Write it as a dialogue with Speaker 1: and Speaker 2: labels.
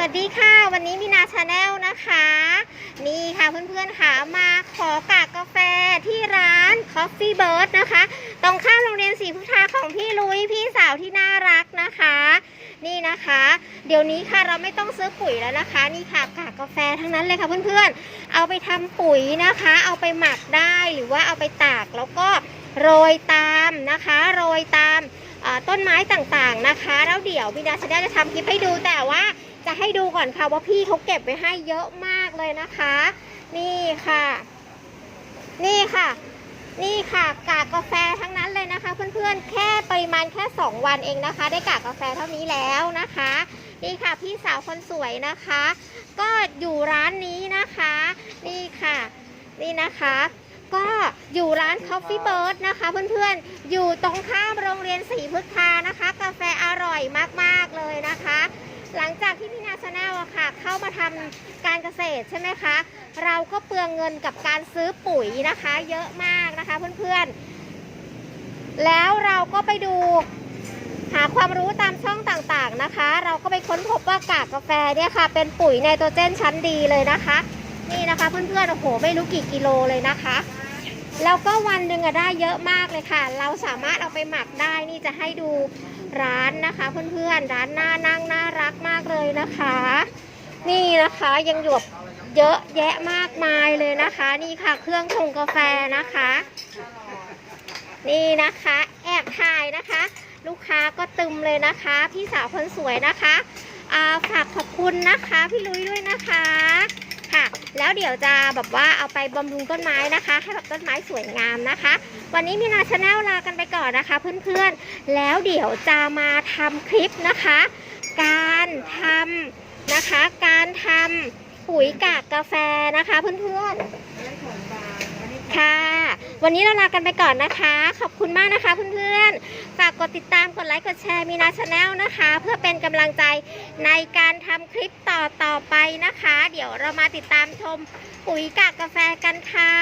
Speaker 1: วัสดีค่ะวันนี้มีนาชาแนลนะคะ นี่ค่ะเพื่อนๆค่ะมาขอกากกาแฟที่ร้าน Coffee Bird นะคะ ตรงข้ามโรงเรียนศรีพุทธาของพี่ลุยพี่สาวที่น่ารักนะคะ นี่นะคะ เดี๋ยวนี้ค่ะเราไม่ต้องซื้อปุ๋ยแล้วนะคะ นี่ค่ะกากกาแฟทั้งนั้นเลยค่ะเพื่อนๆ เอาไปทำปุ๋ยนะคะ เอาไปหมักได้หรือว่าเอาไปตากแล้วก็โรยตามนะคะโรยตามต้นไม้ต่างๆนะคะ แล้วเดี๋ยวบิดาชาแนลจะทำคลิปให้ดูแต่ว่า จะให้ดูก่อนค่ะว่าพี่เขาเก็บไว้ให้เยอะมากเลยนะคะ นี่ค่ะ นี่ค่ะ นี่ค่ะ กากกาแฟทั้งนั้นเลยนะคะ เพื่อนๆ แค่ปริมาณแค่ 2 วันเองนะคะ ได้กากกาแฟเท่านี้แล้วนะคะ นี่ค่ะพี่สาวคนสวยนะคะ ก็อยู่ร้านนี้นะคะ นี่ค่ะ นี่นะคะก็อยู่ร้าน Coffee Bird นะคะเพื่อนๆ อยู่ตรงข้ามโรงเรียนศรีพฤกษานะคะ กาแฟอร่อยมากๆเลยนะคะ หลั งจากที่พี่นาชาแนลอะค่ะ เข้ามาทำการเกษตรใช่ไหมคะ เราก็เปลืองเงินกับการซื้อปุ๋ยนะคะ เยอะมากนะคะเพื่อนๆ แล้วเราก็ไปดูหาความรู้ตามช่องต่างๆนะคะ เราก็ไปค้นพบว่ากากกาแฟเนี่ยค่ะ เป็นปุ๋ยไนโตรเจนชั้นดีเลยนะคะ นี่นะคะเพื่อนๆโอ้โหไม่รู้กี่กิโลเลยนะคะ แล้วก็วันหนึ่งอะได้เยอะมากเลยค่ะ เราสามารถเอาไปหมักได้นี่จะให้ดูร้านนะคะ เพื่อนๆร้านน่านั่งน่ารักมากเลยนะคะ นี่นะคะยังหยวบเยอะแยะมากมายเลยนะคะ นี่ค่ะเครื่องชงกาแฟนะคะ นี่นะคะแอบถ่ายนะคะ ลูกค้าก็ตึมเลยนะคะ พี่สาวคนสวยนะคะฝากขอบคุณนะคะ พี่ลุยด้วยนะคะ แล้วเดี๋ยวจะแบบว่าเอาไปบำรุงต้นไม้นะคะ ให้แบบต้นไม้สวยงามนะคะ วันนี้มีนาชาแนลลากันไปก่อนนะคะ เพื่อนๆ แล้วเดี๋ยวจะมาทำคลิปนะคะ การทำนะคะ การทำปุ๋ยกากกาแฟนะคะ เพื่อนๆค่ะ วันนี้เราลากันไปก่อนนะคะ ขอบคุณมากนะคะเพื่อนๆ ฝากกดติดตาม กดไลค์ กดแชร์มีนาชาแนลนะคะ เพื่อเป็นกำลังใจในการทำคลิปต่อต่อๆไปนะคะ เดี๋ยวเรามาติดตามชมปุ๋ยกากกาแฟกันค่ะ